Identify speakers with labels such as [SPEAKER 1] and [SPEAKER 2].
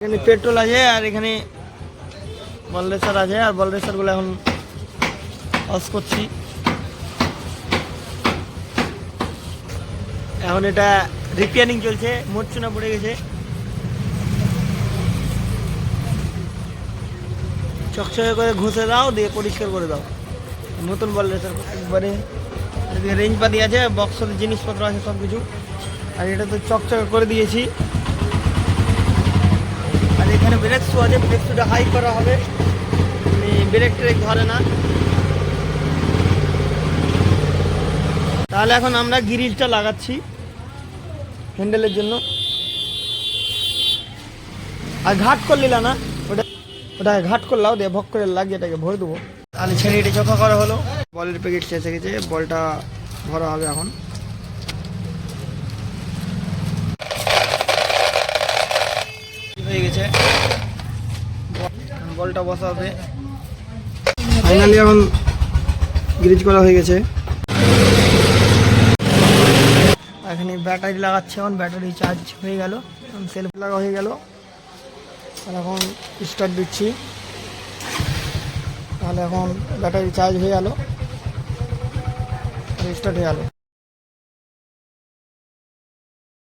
[SPEAKER 1] এখানে পেট্রোল আছে আর এখানে বল রেসার আছে, আর বল রেসারগুলো এখন অস করছি। এখন এটা রিপেয়ারিং চলছে মোরচুনা পড়ে গেছে। চকচকে করে ঘষে দাও, দিয়ে পরিষ্কার করে দাও। নতুন বল রেসার একবারে রেঞ্জ পাতি আছে বক্সের জিনিসপত্র আছে সব কিছু আর এটা তো চকচকে করে দিয়েছি আর এখানে শুটা হাই করা হবে। ব্রেক ট্রেক ধরে না। তাহলে এখন আমরা গিরিলটা লাগাচ্ছি হ্যান্ডেলের জন্য। আর ঘাট করলিল না ওটা ওটা ঘাট করলাও, দিয়ে ভক করে লাগিয়ে এটাকে ভরে দেবো। তাহলে ছেড়ে এটি চোখা করা হলো। বলের প্যাকেট শেষে গেছে, বলটা ভরা হবে এখন। হয়ে গেছে। বলটা বসাবে। ফাইনালি এখন গ্রিজ করা হয়ে গেছে। এখানে ব্যাটারি লাগাচ্ছে এখন ব্যাটারি চার্জ হয়ে গেল সেলফ লাগা হয়ে গেল। এখন স্টার্ট দিচ্ছি। তাহলে এখন ব্যাটারি চার্জ হয়ে গেল। স্টার্ট হয়ে গেল।